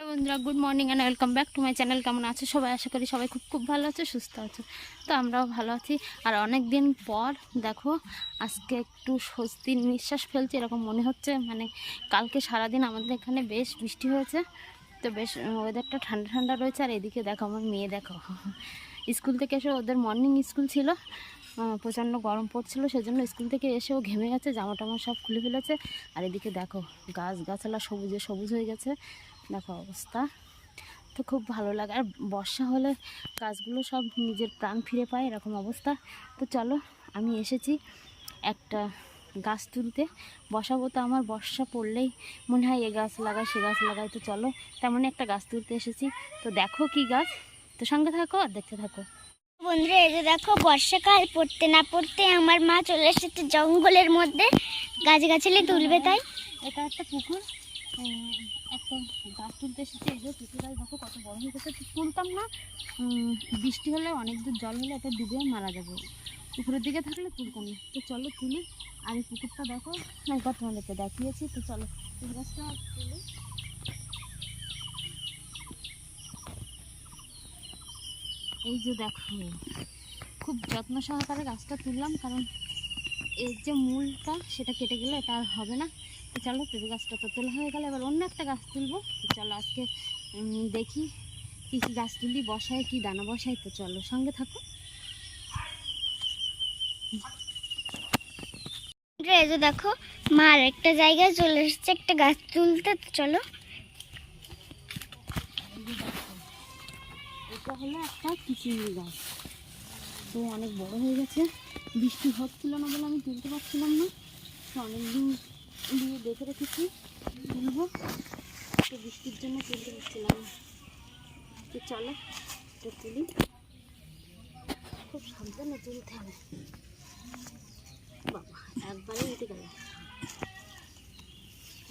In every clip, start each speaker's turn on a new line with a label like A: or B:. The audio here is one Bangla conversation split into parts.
A: বন্ধুরা, good morning and welcome back to my channel কেমন আছো? সবাই আশা করি সবাই খুব খুব ভালো আছে, সুস্থ আছে। তো আমরাও ভালো আছি। আর অনেক দিন পর, দেখো, আজকে একটু স্বস্তির নিঃশ্বাস ফেলছে, এরকম মনে হচ্ছে। মানে কালকে সারাদিন আমাদের এখানে বেশ বৃষ্টি হয়েছে। তো বেশ ওয়েদারটা ঠান্ডা ঠান্ডা রয়েছে। আর এদিকে দেখো, আমার মেয়ে দেখো। স্কুল থেকে এসে ওদের মর্নিং স্কুল ছিল। প্রচণ্ড গরম পড়ছিল, সেজন্য স্কুল থেকে এসে ও ঘেমে গেছে জামা টামা সব খুলে ফেলেছে। আর এদিকে দেখো গাছ গাছালা সবুজে সবুজ হয়ে গেছে। দেখো অবস্থা। তো খুব ভালো লাগে। আর বর্ষা হলে গাছগুলো সব নিজের প্রাণ ফিরে পায় এরকম অবস্থা। তো চলো আমি এসেছি একটা গাছ তুলতে। বসাবো তো আমার বর্ষা পড়লেই মনে হয় এ গাছ লাগাই সে গাছ লাগাই তো চলো তেমনই একটা গাছ তুলতে এসেছি। তো দেখো কি গাছ। তো সঙ্গে থাকো আর দেখতে থাকো।
B: বন্ধুরা এই যে দেখো বর্ষাকাল। পড়তে না পড়তে আমার মা চলে এসেছে জঙ্গলের মধ্যে। গাছগাছালি তুলবে তাই।
A: এটা একটা পুকুর। একটা গাছ তুলতে এসেছি। এই যে গাছ দেখো কত বড় হয়ে গেছে। তুলতাম না বৃষ্টি হলে অনেক দূর জল হলে এটা ডুবে মারা যাবে। পুকুরের দিকে থাকলে তুলতাম না। তো চলো তুলি। আর এই পুকুরটা দেখো না একবার তোমাদেরকে দেখিয়েছি। তো চলো এই গাছটা তুলি। এই যে দেখো, খুব যত্ন সহকারে গাছটা তুললাম, কারণ এর যে মূলটা সেটা কেটে গেলে এটা আর হবে না। তো চলো পেঁপে গাছটা তো তোলা হয়ে গেলে। এবার অন্য একটা গাছ তুলবো। তো চলো আজকে দেখি কী কী গাছ তুলি বসায় কি দানা বসাই তো চলো সঙ্গে থাকো।
B: এই যে দেখো মা আর একটা জায়গায় চলে এসেছে একটা গাছ তুলতে। তো চলো।
A: এটা হলো একটা কিচিংড়ি গাছ। তো অনেক বড় হয়ে গেছে। বৃষ্টি হচ্ছিল না বলে আমি তুলতে পারছিলাম না। তো অনেকদিন দিয়ে দেখে রেখেছি। তুলবো। তো বৃষ্টির জন্য তুলতে পারছিলাম তো চলো, এটা তুলি। খুব সাবধানে তুলতে হবে। বাবা, একবারে উঠে গেল।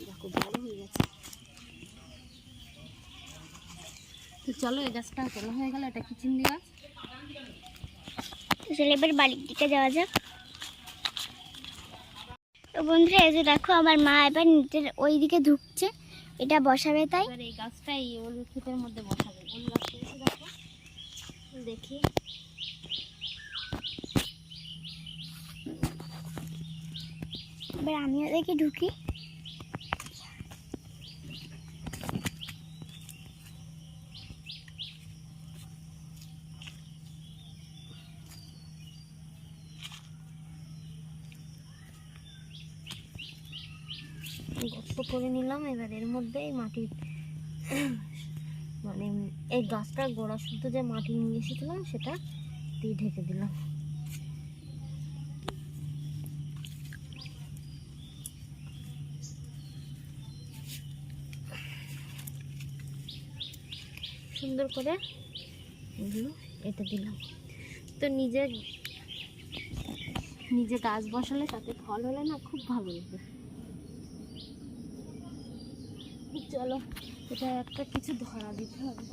A: দেখো, ভালো হয়ে গেছে। তো চলো, এই গাছটা তোলা হয়ে গেল। এটা কিচিংড়ি গাছ।
B: তো চলো এবার বাড়ির দিকে যাওয়া যাক। তো বন্ধুরা এই যে দেখো আমার মা এবার নিজের ওই দিকে ঢুকছে। এটা বসাবে তাই?
A: এই গাছটা এই ওল ক্ষেতের মধ্যে বসাবে। ওল গাছটা দেখো। দেখি।
B: এবার আমিও দেখি ঢুকি।
A: গর্ত করে নিলাম, এবার এর মধ্যে এই মাটির মানে এই গাছটা গোড়া শুদ্ধ যে মাটি নিয়ে এসেছিলাম, সেটা দিয়ে ঢেকে দিলাম। সুন্দর করে এগুলো এটা দিলাম। তো নিজে নিজে গাছ বসালে তাতে ফল হলে না খুব ভালো লাগে চলো এটা একটা কিছু ধরা দিতে হবে।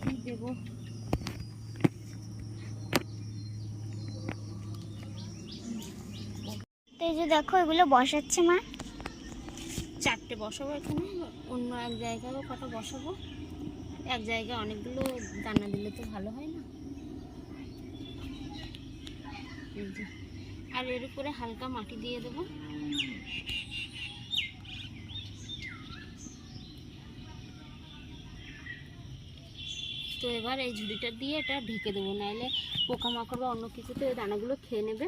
A: কি দেবো?
B: এই যে দেখো এগুলো বসাচ্ছে মা।
A: চারটে বসাবো এখানে অন্য এক জায়গায়ও কটা বসাবো। এক জায়গায় অনেকগুলো দানা দিলে তো ভালো হয় না। আর এর উপরে হালকা মাটি দিয়ে দেবো। এবার এই ঝুড়িটা দিয়ে এটা ঢেকে দেবো। নাহলে পোকামাকড় বা অন্য কিছুতে এই দানাগুলো খেয়ে নেবে।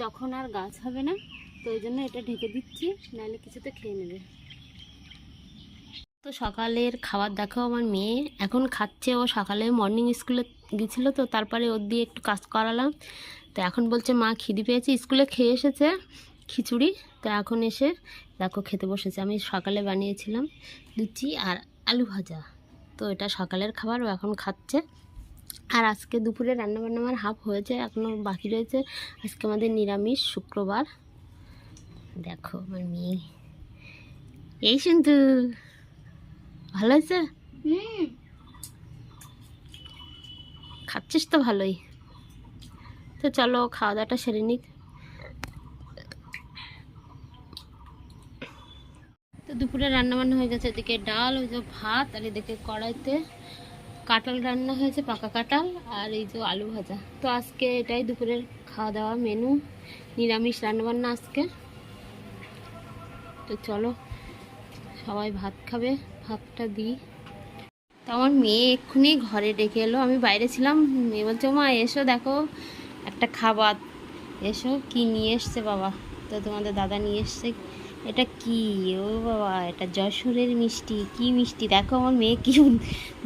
A: তখন আর গাছ হবে না। তো ওই জন্য এটা ঢেকে দিচ্ছি নাহলে কিছুতে খেয়ে নেবে। তো সকালের খাবার দেখো আমার মেয়ে। এখন খাচ্ছে ও সকালে মর্নিং স্কুলে গেছিল তো, তারপরে ওর দিয়ে একটু কাজ করালাম। তো এখন বলছে, মা, খিদি পেয়েছে স্কুলে খেয়ে এসেছে খিচুড়ি। তো এখন এসে দেখো খেতে বসেছে। আমি সকালে বানিয়েছিলাম লুচি আর আলু ভাজা। তো এটা সকালের খাবার ও এখন খাচ্ছে। আর আজকে দুপুরে রান্নাবান্না আমার হাফ হয়েছে এখনও বাকি রয়েছে। আজকে আমাদের নিরামিষ শুক্রবার। দেখো আমার মেয়ে। এই কিন্তু ভালো হয়েছে?
B: হুম।
A: খাচ্ছিস তো ভালোই। তো চলো খাওয়া দাওয়াটা সেরে নিক তো দুপুরে রান্না বান্না হয়ে গেছে। এদিকে ডাল, ওই যে ভাত, আর এদিকে কড়াইতে কাঁঠাল রান্না হয়েছে, পাকা কাঁঠাল, আর এই যে আলু ভাজা। তো আজকে এটাই দুপুরের খাওয়া দাওয়া মেনু, নিরামিষ রান্না বান্না আজকে। তো চলো, সবাই ভাত খাবে, ভাতটা দিই। তো আমার মেয়ে এক্ষুনি ঘরে ডেকে এলো। আমি বাইরে ছিলাম, মেয়ে বলছে, মা, এসো দেখো, একটা খাবার। এসো, কি নিয়ে এসছে বাবা? তো তোমাদের দাদা নিয়ে এসছে। এটা কি? ও বাবা, এটা যশোরের মিষ্টি। কি মিষ্টি? দেখো আমার মেয়ে কি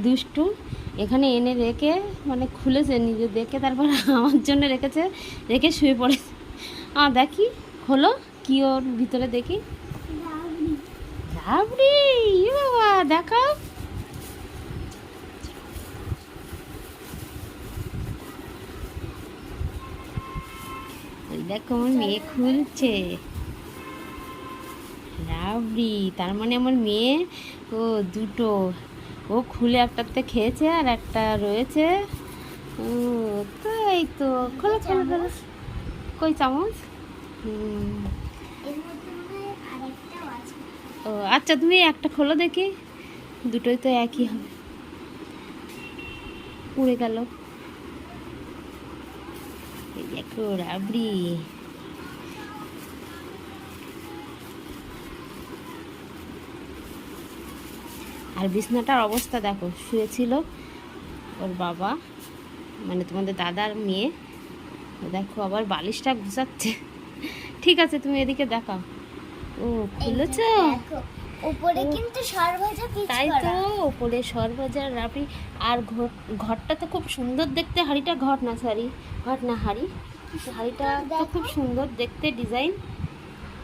A: দুষ্টু। এখানে এনে রেখে মানে খুলেছে নিজে দেখে, তারপর আমার জন্য রেখেছে, রেখে শুয়ে পড়েছে। আ, দেখি হলো কি ওর ভিতরে দেখি। রাবড়ি। ই বাবা, দেখাও। দেখো আমার মেয়ে খুলছে। রাবড়ি তার মানে আমার মেয়ে ও দুটো ও খুলে একটাতে খেয়েছে আর একটা রয়েছে। ও তাই তো খোলো খোলো খোলো। কই চামচ? ও আচ্ছা তুমি একটা খোলো দেখি। দুটোই তো একই হবে। উড়ে গেল। দেখো রাবড়ি। আর বিছনাটার অবস্থা দেখো শুয়েছিল ওর বাবা মানে তোমাদের দাদার মেয়ে। দেখো আবার বালিশটা ঘুষাচ্ছে। ঠিক আছে তুমি এদিকে দেখাও। ও খুলেছ?
B: উপরে কিন্তু সরভাজা
A: তাই তো ওপরে সরবাজার রাবড়ি আর ঘর ঘরটা তো খুব সুন্দর দেখতে। হাড়িটা ঘর না সরি ঘর না হাড়ি। হাড়িটা তো খুব সুন্দর দেখতে ডিজাইন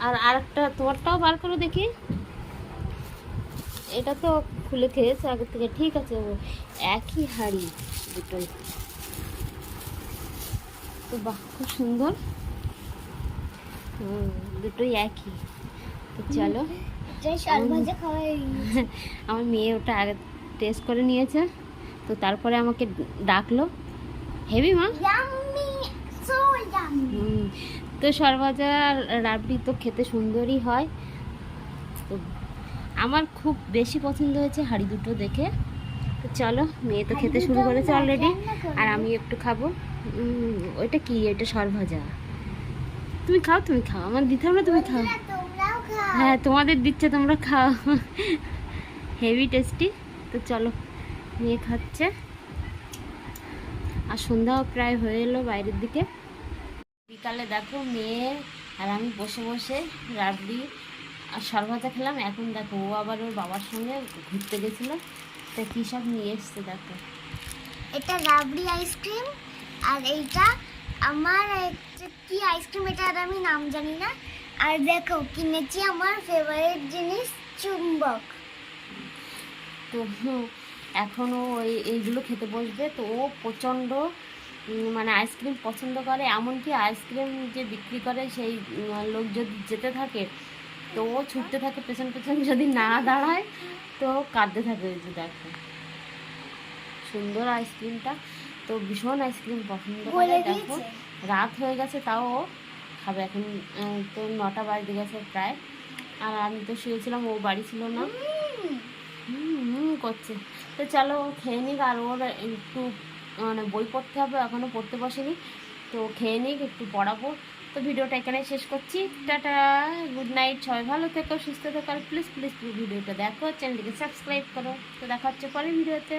A: আর আরেকটা তোমারটাও বার করো দেখি। এটা তো খুলে খেয়েছে আগের থেকে ঠিক আছে একই হাড়ি দুটোই। তো বাহ খুব সুন্দর। হুম, দুটোই একই। তো চলো। আমার মেয়ে ওটা আগে টেস্ট করে নিয়েছে। তো তারপরে আমাকে ডাকলো। হেভি মা? তো সরভাজা আর রাবড়ি তো খেতে সুন্দরই হয়। আমার খুব বেশি পছন্দ হয়েছে হাঁড়ি দুটো দেখে। তো চলো মেয়ে তো খেতে শুরু করেছে অলরেডি আর আমি একটু খাব। ওইটা কি? এটা সরভাজা। তুমি খাও তুমি খাও। আমার দিতে না তুমি খাও।
B: খাও।
A: হ্যাঁ তোমাদের দিচ্ছে তোমরা খাও। হেভি টেস্টি তো চলো নিয়ে খাচ্ছে। আর সন্ধ্যাও প্রায় হয়ে এলো বাইরের দিকে। বিকালে দেখো মেয়ে আর আমি বসে বসে রাবড়ি আর সরভাজা খেলাম। এখন দেখো ও আবার ওর বাবার সঙ্গে ঘুরতে গেছিল। তা কী সব নিয়ে এসছে দেখো।
B: এটা রাবড়ি আইসক্রিম আর এইটা আমার কি আইসক্রিম এটা আর আমি নাম জানি না। আর দেখো কিনেছি আমার ফেভারিট জিনিস চুম্বক।
A: তো এখনও ওই এইগুলো খেতে বসবে। তো ও প্রচণ্ড মানে আইসক্রিম পছন্দ করে। এমনকি আইসক্রিম যে বিক্রি করে সেই লোক যদি যেতে থাকে তো ও ছুটতে থাকে পেছন পেছন যদি না দাঁড়ায় তো কাঁদতে থাকে ওই যে দেখো। সুন্দর আইসক্রিমটা। তো ভীষণ আইসক্রিম পছন্দ করে দেখো। রাত হয়ে গেছে তাও ও খাবে। এখন তো নটা বাজতে গেছে প্রায়। আর আমি তো শুয়েছিলাম ও বাড়ি ছিল না।
B: হুম,
A: হুম হুম করছে। তো চলো ও খেয়ে নিক। আর ওর একটু মানে বই পড়তে হবে এখনও পড়তে বসেনি। তো খেয়ে নিক একটু পড়াবো। তো ভিডিওটা এখানে শেষ করছি। টাটা গুড নাইট সবাই ভালো থেকো, সুস্থ থেকো, আর প্লিজ প্লিজ ভিডিওটা দেখো চ্যানেলটিকে সাবস্ক্রাইব করো। তো দেখা হচ্ছে পরের ভিডিওতে।